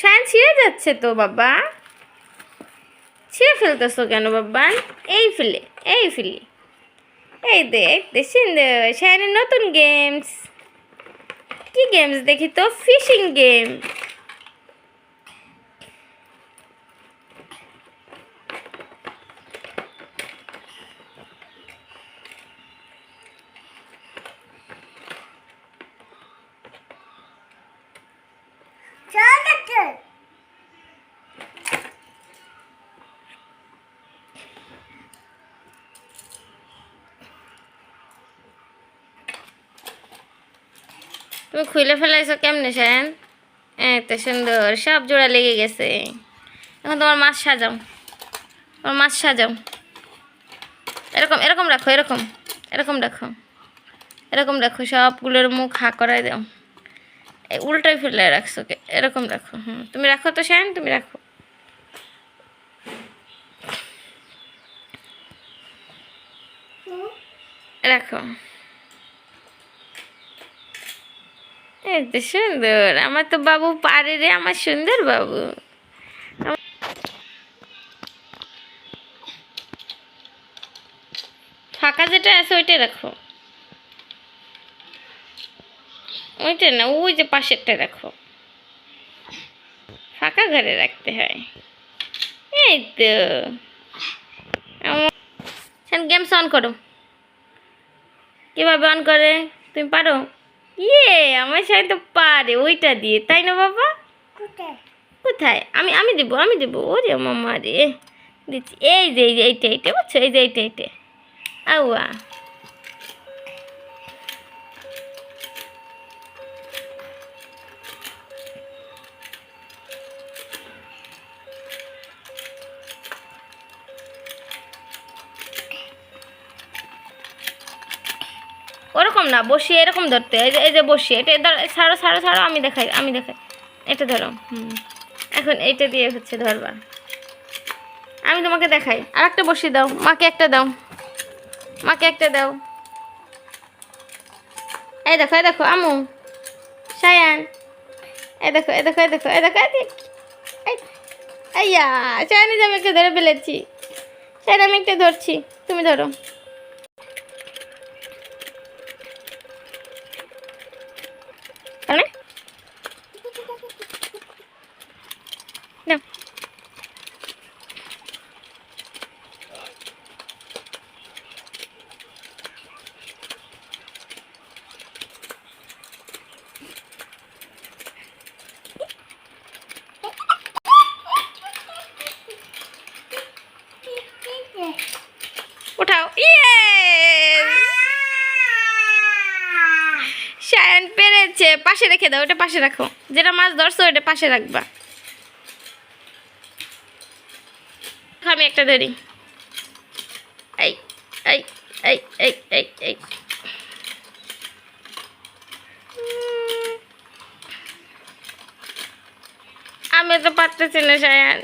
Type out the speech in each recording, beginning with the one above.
শান ছিঁড়ে যাচ্ছে তো বাবা। ছিঁড়ে ফেলতেছো কেন বাবা? এই ফেলে এই ফেলে। এই দেখ সুন্দর শায়নের নতুন গেমস কি গেমস দেখি তো? ফিশিং গেম তুমি খুলে ফেলাইছো কেমনে শায়ন এত সুন্দর, সব জোড়া লেগে গেছে। এখন তোমার মাছ সাজাও। তোমার মাছ সাজাও। এরকম এরকম রাখো, এরকম এরকম রাখো। এরকম রাখো, সবগুলোর মুখ হা করাই দাও। উল্টাই ফেলে রাখছো এরকম রাখো, হুম। তুমি রাখো তো শায়ন তুমি রাখো। রাখো এই তো সুন্দর। আমার তো বাবু পারে রে, আমার সুন্দর বাবু। ফাঁকা যেটা আছে ওইটা রাখো। ওইটা না, ওই যে পাশেরটা রাখো। ফাঁকা ঘরে রাখতে হয়। এই তো। গেমস অন করো। কীভাবে অন করে? তুমি পারো? ইয়ে আমার সাথে তো পারে ওইটা দিয়ে তাই না বাবা? কোথায়? আমি আমি দেবো আমি দেবো ওরে মামা রে। দিচ্ছি এই যে এই এইটা এইটা বুঝছ? এই যে এইটা এইটা। আউয়া। ওরকম না, বসিয়ে এরকম ধরতে। এই যে এই যে বসিয়ে, এটা ধর, ছাড়ো ছাড়ো ছাড়ো, আমি দেখাই আমি দেখাই। এটা ধরো, হুম। এখন এইটা দিয়ে হচ্ছে ধরবা। আমি তোমাকে দেখাই। আর একটা বসিয়ে দাও, মাকে একটা দাও। মাকে একটা দাও। এই দেখো এই দেখো, আমু। সায়ান। এই দেখো এই দেখো এই দেখো এই দেখো, এই সায়ানি আমি একটা ধরে ফেলেছি। সায়ান, আমি একটা ধরছি, তুমি ধরো। উঠাও ইয়ে শায়ন পেরেছে। পাশে রেখে দাও, ওটা পাশে রাখো। যেটা মাছ ধরছো, ওটা পাশে রাখবা। আমি একটা ধরি। এই এই এই এই এই এই। আমি তো পারতেছি না শায়ান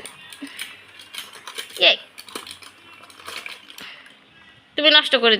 এই তুমি নষ্ট করে